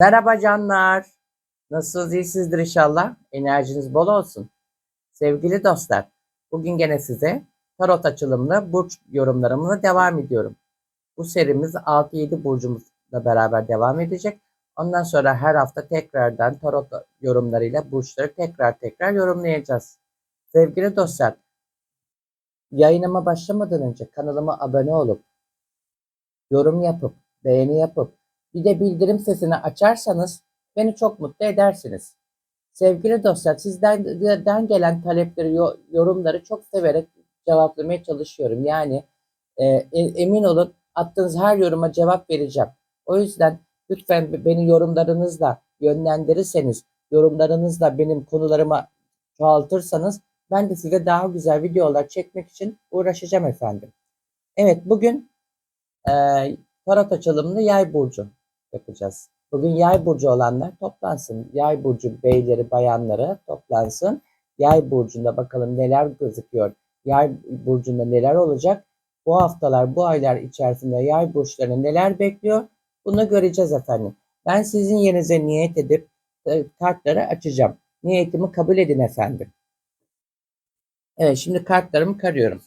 Merhaba canlar. Nasılsınız? İyisinizdir inşallah. Enerjiniz bol olsun. Sevgili dostlar, bugün gene size tarot açılımlı burç yorumlarımla devam ediyorum. Bu serimiz 6-7 burcumuzla beraber devam edecek. Ondan sonra her hafta tekrardan tarot yorumlarıyla burçları tekrar tekrar yorumlayacağız. Sevgili dostlar, yayınıma başlamadan önce kanalıma abone olup, yorum yapıp, beğeni yapıp, bir de bildirim sesini açarsanız beni çok mutlu edersiniz. Sevgili dostlar sizden gelen talepleri, yo- yorumları çok severek cevaplamaya çalışıyorum. Yani e, e- emin olun attığınız her yoruma cevap vereceğim. O yüzden lütfen beni yorumlarınızla yönlendirirseniz, yorumlarınızla benim konularıma çoğaltırsanız ben de size daha güzel videolar çekmek için uğraşacağım efendim. Evet bugün e, tarot açılımlı yay burcu yapacağız. Bugün yay burcu olanlar toplansın. Yay burcu beyleri, bayanları toplansın. Yay burcunda bakalım neler gözüküyor. Yay burcunda neler olacak? Bu haftalar, bu aylar içerisinde yay burçlarını neler bekliyor? Bunu göreceğiz efendim. Ben sizin yerinize niyet edip e, kartları açacağım. Niyetimi kabul edin efendim. Evet şimdi kartlarımı karıyorum.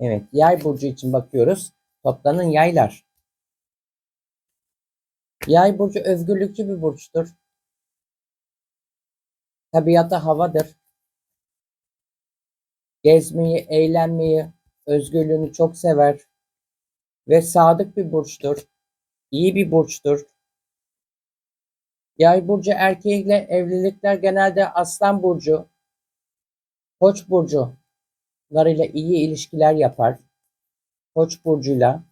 Evet yay burcu için bakıyoruz. Toplanın yaylar. Yay burcu özgürlükçü bir burçtur. Tabiatı havadır. Gezmeyi, eğlenmeyi, özgürlüğünü çok sever. Ve sadık bir burçtur. İyi bir burçtur. Yay burcu erkeğiyle evlilikler genelde aslan burcu, koç burcularıyla iyi ilişkiler yapar. Koç burcuyla,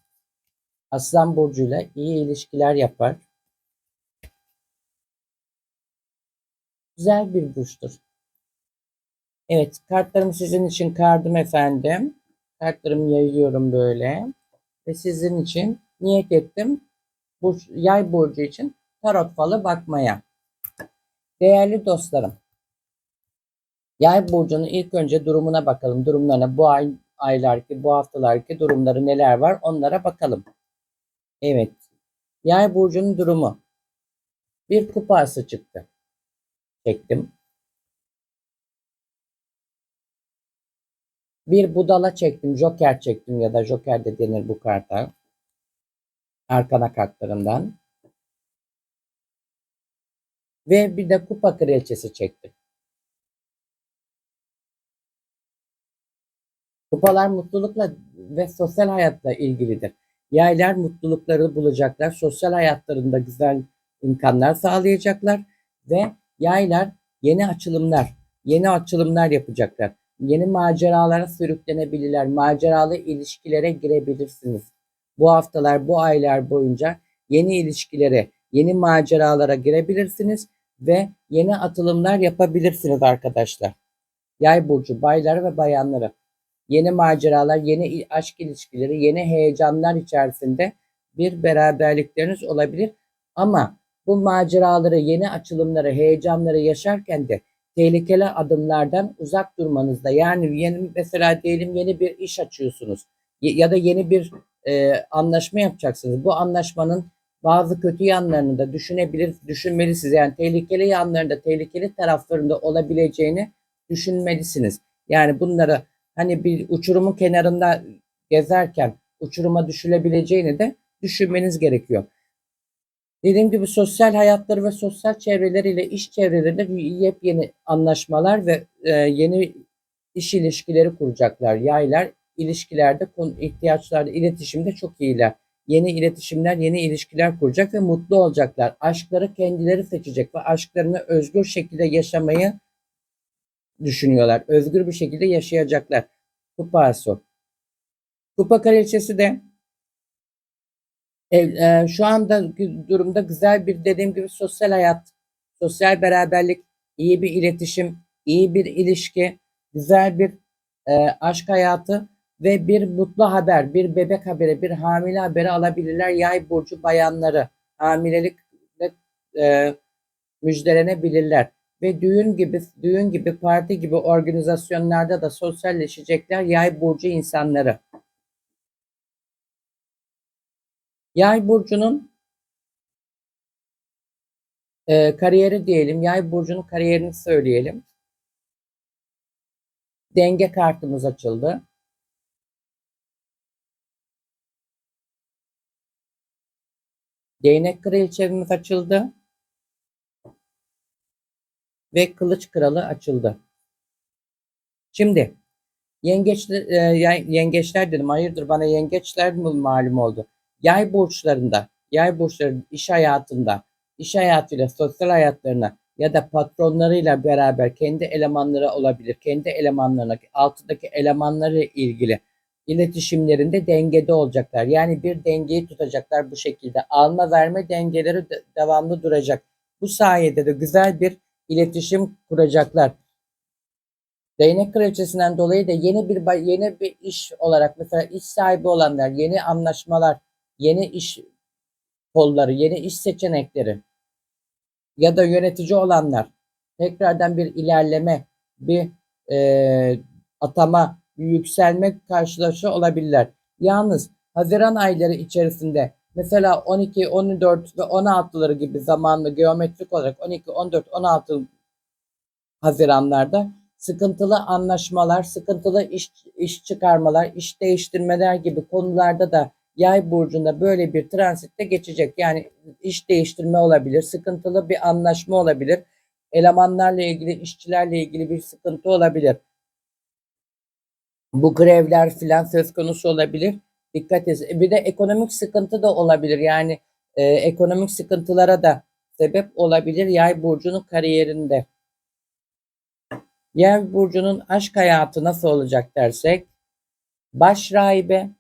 aslan burcuyla iyi ilişkiler yapar. Güzel bir burçtur. Evet, kartlarımı sizin için kardım efendim. Kartlarımı yayıyorum böyle. Ve sizin için niyet ettim. Burç, yay burcu için tarot falı bakmaya. Değerli dostlarım. Yay burcunun ilk önce durumuna bakalım. Durumlarına bu ay aylarki, bu haftalarki durumları neler var onlara bakalım. Evet. Yay burcunun durumu. Bir kupası çıktı. Çektim. Bir budala çektim. Joker çektim ya da Joker de denir bu karta. Arkana kartlarından. Ve bir de kupa kraliçesi çektim. Kupalar mutlulukla ve sosyal hayatla ilgilidir. Yaylar mutlulukları bulacaklar. Sosyal hayatlarında güzel imkanlar sağlayacaklar ve yaylar yeni açılımlar, yeni açılımlar yapacaklar. Yeni maceralara sürüklenebilirler. Maceralı ilişkilere girebilirsiniz. Bu haftalar, bu aylar boyunca yeni ilişkilere, yeni maceralara girebilirsiniz ve yeni atılımlar yapabilirsiniz arkadaşlar. Yay burcu bayları ve bayanları yeni maceralar, yeni aşk ilişkileri, yeni heyecanlar içerisinde bir beraberlikleriniz olabilir. Ama bu maceraları, yeni açılımları, heyecanları yaşarken de tehlikeli adımlardan uzak durmanızda. Yani yeni mesela diyelim yeni bir iş açıyorsunuz ya da yeni bir e, anlaşma yapacaksınız. Bu anlaşmanın bazı kötü yanlarını da düşünebilir, düşünmelisiniz. Yani tehlikeli yanlarında, tehlikeli taraflarında olabileceğini düşünmelisiniz. Yani bunları hani bir uçurumun kenarında gezerken uçuruma düşülebileceğini de düşünmeniz gerekiyor. Dediğim gibi sosyal hayatları ve sosyal çevreleriyle iş çevrelerinde yepyeni anlaşmalar ve e, yeni iş ilişkileri kuracaklar. Yaylar ilişkilerde, ihtiyaçlarda, iletişimde çok iyiler. Yeni iletişimler, yeni ilişkiler kuracak ve mutlu olacaklar. Aşkları kendileri seçecek ve aşklarını özgür şekilde yaşamayı düşünüyorlar. Özgür bir şekilde yaşayacaklar. Kupa Asu. Kupa Kraliçesi de e, şu anda durumda güzel bir dediğim gibi sosyal hayat, sosyal beraberlik, iyi bir iletişim, iyi bir ilişki, güzel bir e, aşk hayatı ve bir mutlu haber, bir bebek haberi, bir hamile haberi alabilirler. Yay burcu bayanları hamilelikle e, müjdelenebilirler ve düğün gibi düğün gibi parti gibi organizasyonlarda da sosyalleşecekler yay burcu insanları. Yay burcunun Ee, kariyeri diyelim. Yay burcunun kariyerini söyleyelim. Denge kartımız açıldı. Değnek kraliçemiz açıldı. Ve kılıç kralı açıldı. Şimdi yengeçler, e, yengeçler dedim. Hayırdır bana yengeçler mi malum oldu? Yay burçlarında, yay burçları iş hayatında, iş hayatıyla sosyal hayatlarına ya da patronlarıyla beraber kendi elemanları olabilir. Kendi elemanlarına, altındaki elemanları ilgili iletişimlerinde dengede olacaklar. Yani bir dengeyi tutacaklar bu şekilde. Alma verme dengeleri de- devamlı duracak. Bu sayede de güzel bir iletişim kuracaklar. Değnek kraliçesinden dolayı da yeni bir yeni bir iş olarak mesela iş sahibi olanlar, yeni anlaşmalar, yeni iş kolları, yeni iş seçenekleri ya da yönetici olanlar tekrardan bir ilerleme, bir e, atama, bir yükselme karşılaşı olabilirler. Yalnız Haziran ayları içerisinde mesela 12, 14 ve 16'ları gibi zamanlı geometrik olarak 12, 14, 16 Haziranlarda sıkıntılı anlaşmalar, sıkıntılı iş, iş çıkarmalar, iş değiştirmeler gibi konularda da Yay burcunda böyle bir transitte geçecek. Yani iş değiştirme olabilir, sıkıntılı bir anlaşma olabilir, elemanlarla ilgili, işçilerle ilgili bir sıkıntı olabilir. Bu grevler filan söz konusu olabilir. Dikkat et. Bir de ekonomik sıkıntı da olabilir. Yani e, ekonomik sıkıntılara da sebep olabilir Yay burcunun kariyerinde. Yay burcunun aşk hayatı nasıl olacak dersek baş rahibe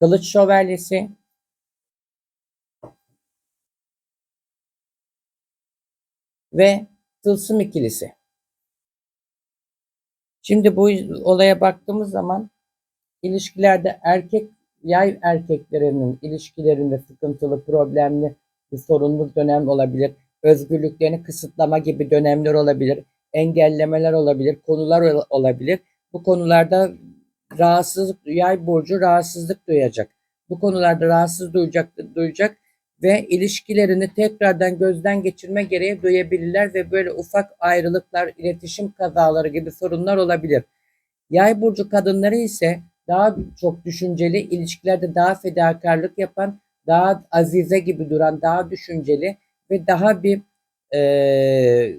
kılıç şövalyesi ve tılsım ikilisi. Şimdi bu olaya baktığımız zaman ilişkilerde erkek yay erkeklerinin ilişkilerinde sıkıntılı, problemli bir sorunlu dönem olabilir. Özgürlüklerini kısıtlama gibi dönemler olabilir. Engellemeler olabilir, konular ol- olabilir. Bu konularda rahatsızlık, yay burcu rahatsızlık duyacak. Bu konularda rahatsız duyacak, duyacak ve ilişkilerini tekrardan gözden geçirme gereği duyabilirler ve böyle ufak ayrılıklar, iletişim kazaları gibi sorunlar olabilir. Yay burcu kadınları ise daha çok düşünceli, ilişkilerde daha fedakarlık yapan, daha azize gibi duran, daha düşünceli ve daha bir eee,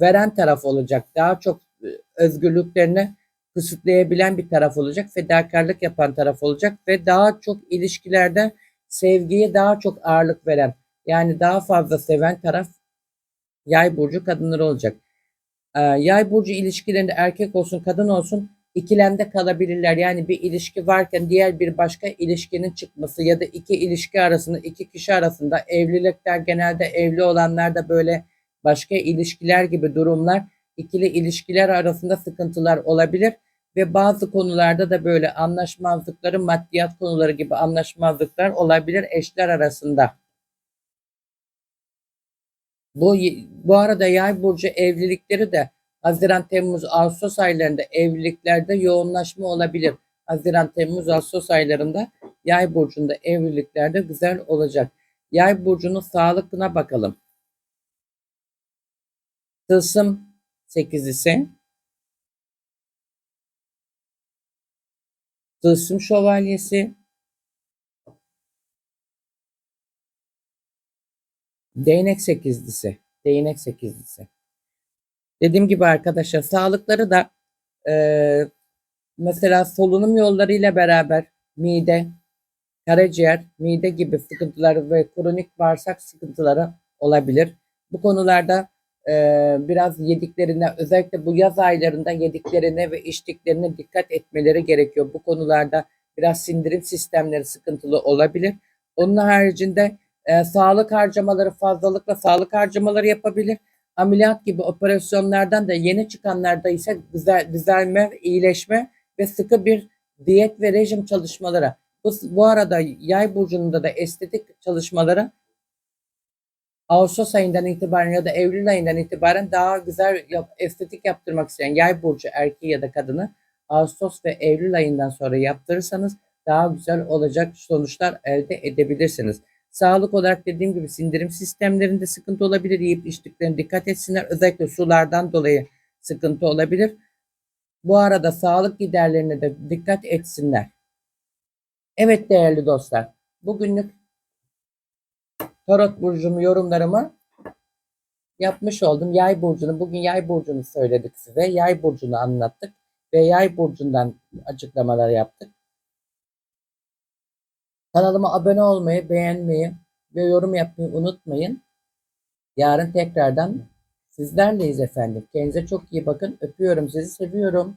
veren taraf olacak. Daha çok e, özgürlüklerini kısıtlayabilen bir taraf olacak, fedakarlık yapan taraf olacak ve daha çok ilişkilerde sevgiye daha çok ağırlık veren, yani daha fazla seven taraf yay burcu kadınları olacak. Ee, yay burcu ilişkilerinde erkek olsun kadın olsun ikilemde kalabilirler. Yani bir ilişki varken diğer bir başka ilişkinin çıkması ya da iki ilişki arasında iki kişi arasında evlilikler genelde evli olanlarda böyle başka ilişkiler gibi durumlar ikili ilişkiler arasında sıkıntılar olabilir ve bazı konularda da böyle anlaşmazlıkları maddiyat konuları gibi anlaşmazlıklar olabilir eşler arasında. Bu bu arada yay burcu evlilikleri de Haziran, Temmuz, Ağustos aylarında evliliklerde yoğunlaşma olabilir. Haziran, Temmuz, Ağustos aylarında yay burcunda evliliklerde güzel olacak. Yay burcunun sağlığına bakalım. Tılsım sekizlisi. Tılsım şövalyesi. Değnek sekizlisi. Değnek sekizlisi. Dediğim gibi arkadaşlar sağlıkları da e, mesela solunum yollarıyla beraber mide, karaciğer, mide gibi sıkıntıları ve kronik bağırsak sıkıntıları olabilir. Bu konularda e, biraz yediklerine özellikle bu yaz aylarında yediklerine ve içtiklerine dikkat etmeleri gerekiyor. Bu konularda biraz sindirim sistemleri sıkıntılı olabilir. Onun haricinde e, sağlık harcamaları fazlalıkla sağlık harcamaları yapabilir. Ameliyat gibi operasyonlardan da yeni çıkanlarda ise güzel, düzelme, iyileşme ve sıkı bir diyet ve rejim çalışmaları. Bu, bu arada yay burcunda da estetik çalışmaları Ağustos ayından itibaren ya da Eylül ayından itibaren daha güzel yap, estetik yaptırmak isteyen yay burcu erkeği ya da kadını Ağustos ve Eylül ayından sonra yaptırırsanız daha güzel olacak sonuçlar elde edebilirsiniz. Sağlık olarak dediğim gibi sindirim sistemlerinde sıkıntı olabilir. Yiyip içtiklerine dikkat etsinler. Özellikle sulardan dolayı sıkıntı olabilir. Bu arada sağlık giderlerine de dikkat etsinler. Evet değerli dostlar. Bugünlük Tarot burcumu yorumlarımı yapmış oldum. Yay burcunu, bugün yay burcunu söyledik size. Yay burcunu anlattık ve yay burcundan açıklamalar yaptık. Kanalıma abone olmayı, beğenmeyi ve yorum yapmayı unutmayın. Yarın tekrardan sizlerleyiz efendim. Kendinize çok iyi bakın. Öpüyorum sizi, seviyorum.